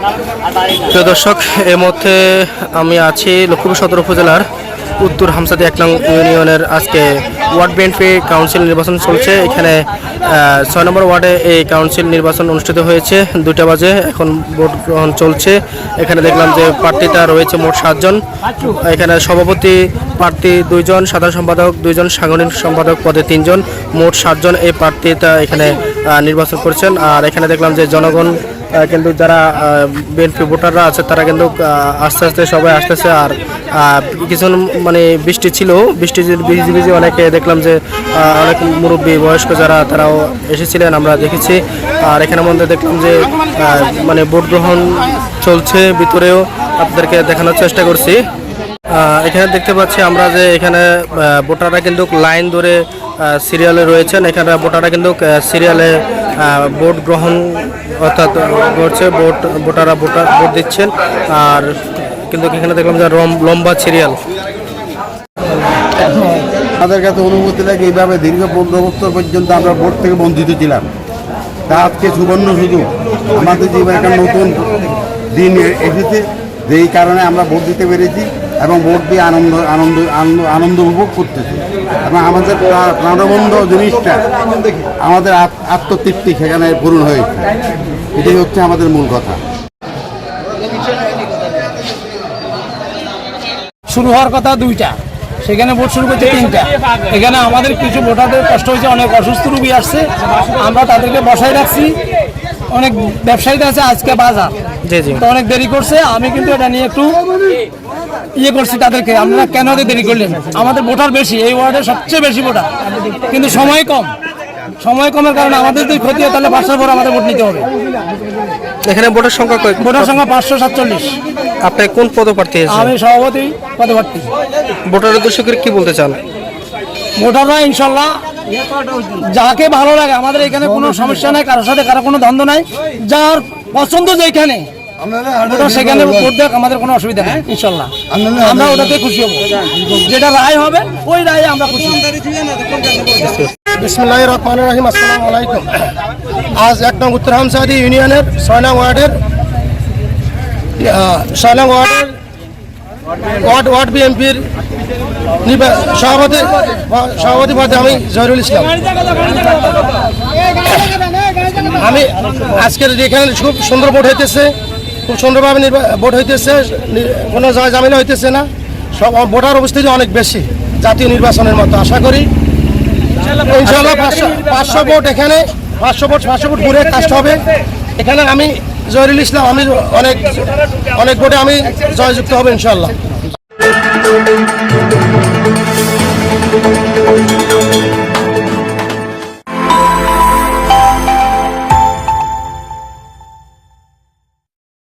প্রিয় দর্শক এই মুহূর্তে আমি আছি লক্ষ্মীপুর সদর উপজেলার উত্তর হামসাদি এক নং ইউনিয়নের। আজকে ওয়ার্ড বিএনপি কাউন্সিল নির্বাচন চলছে। এখানে ছয় নম্বর ওয়ার্ডে এই কাউন্সিল নির্বাচন অনুষ্ঠিত হয়েছে। দুটা বাজে, এখন ভোট গ্রহণ চলছে। এখানে দেখলাম যে প্রার্থীতা রয়েছে মোট সাতজন। এখানে সভাপতি প্রার্থী দুইজন, সাধারণ সম্পাদক দুইজন, সাংগঠনিক সম্পাদক পদে তিনজন। মোট সাতজন এই প্রার্থীতা এখানে নির্বাচন করছেন। আর এখানে দেখলাম যে জনগণ কিন্তু যারা বিএনপি ভোটাররা আছে, তারা কিন্তু আস্তে আস্তে সবাই আসতেছে। আর কিছু মানে বৃষ্টি ছিল, বৃষ্টি ভিজি ভিজি অনেকে দেখলাম যে অনেক মুরব্বী, বয়স্ক যারা, তারাও এসেছিলেন, আমরা দেখেছি। আর এখানের মধ্যে দেখলাম যে মানে ভোট গ্রহণ চলছে, ভিতরেও আপনাদেরকে দেখানোর চেষ্টা করছি। এখানে দেখতে পাচ্ছি আমরা যে, এখানে ভোটাররা কিন্তু লাইন ধরে সিরিয়ালে রয়েছেন। এখানে ভোটাররা কিন্তু সিরিয়ালে ভোট গ্রহণ অর্থাৎ করছে, ভোট, ভোটাররা ভোটার, ভোট দিচ্ছেন। আর কিন্তু এখানে দেখলাম যে লম্বা সিরিয়াল। আমাদের কাছে অনুমতি লাগে, এইভাবে দীর্ঘ পনেরো বছর পর্যন্ত আমরা ভোট থেকে বঞ্চিত ছিলাম। তা আজকে সুবর্ণ সুযোগ। আমাদের জীবনে একটা নতুন দিন এসেছে। যেই কারণে আমরা ভোট দিতে পেরেছি। এবং ভোট দিয়ে আনন্দ আনন্দ আনন্দ- আনন্দ উপভোগ করতেছি। এবং আমাদের প্রা- প্রাণবন্ধ জিনিসটা আমাদের আত- আত্মতৃপ্তি সেখানে পূরণ হয়েছে। এটাই হচ্ছে আমাদের মূল কথা। শুরু হওয়ার কথা দুইটা। সেখানে ভোট শুরু করছে তিনটা। এখানে আমাদের কিছু ভোটারদের কষ্ট হয়েছে অনেক অসুস্থ রুগী আসছে। আমরা তাদেরকে বসাই রাখছি। অনেক ব্যবসায়ীরা আছে আজকে বাজার। জি জি। তো অনেক দেরি করছে। আমি কিন্তু এটা নিয়ে একটু ইয়ে করছি তাদেরকে আপনারা কেন দেরি করলেন? আমাদের ভোটার বেশি এই ওয়ার্ডে সবচেয়ে বেশি ভোটার। কিন্তু সময় কম। সময় কমের কারণে আমাদের যদি ক্ষতি হয় তাহলে পাঁচটার পর আমাদের ভোট নিতে হবে। এখানে ভোটের সংখ্যা ভোটার সংখ্যা পাঁচশো সাতচল্লিশ। আপনি কোন পদপ্রার্থী আমি সভাপতি পদপ্রার্থী। ভোটার উদ্দেশ্য করে কি বলতে চান? ভোটাররা ইনশাল্লাহ যাকে ভালো লাগে আমাদের এখানে কোনো সমস্যা নাই কারোর সাথে কারও কোনো দ্বন্দ্ব নাই। যার পছন্দ যেখানে সেখানে ভোট দেখ আমাদের কোনো অসুবিধা নেই ইনশাল্লাহ। আমরা ওটাতে খুশি হব। যেটা রায় হবে ওই রায়ে আমরা খুশি বিসমুল্লাহ রহমান রহিম আসসালামু আলাইকুম। আজ এক নং উত্তর হামসাদি ইউনিয়নের ছয় নং ওয়ার্ডের ছয় নং ওয়ার্ডের ওয়ার্ড ওয়ার্ড বিএনপির সভাপতি সভাপতি পদে আমি জহিরুল ইসলাম। আমি আজকের এখানে খুব সুন্দর ভোট হইতেছে সুন্দরভাবে নির্বা- ভোট হইতেছে কোনো জয় জামিলা হইতেছে না। সব ভোটার উপস্থিতি অনেক বেশি জাতীয় নির্বাচনের মতো আশা করি। ইনশাল্লাহ পাঁচশো পাঁচশো ভোট এখানে পাঁচশো ভোট পাঁচশো ভোট ঘুরে কাস্ট হবে। এখানে আমি জহিরুল ইসলাম আমি অনেক অনেক ভোটে আমি জয়যুক্ত হবে ইনশাল্লাহ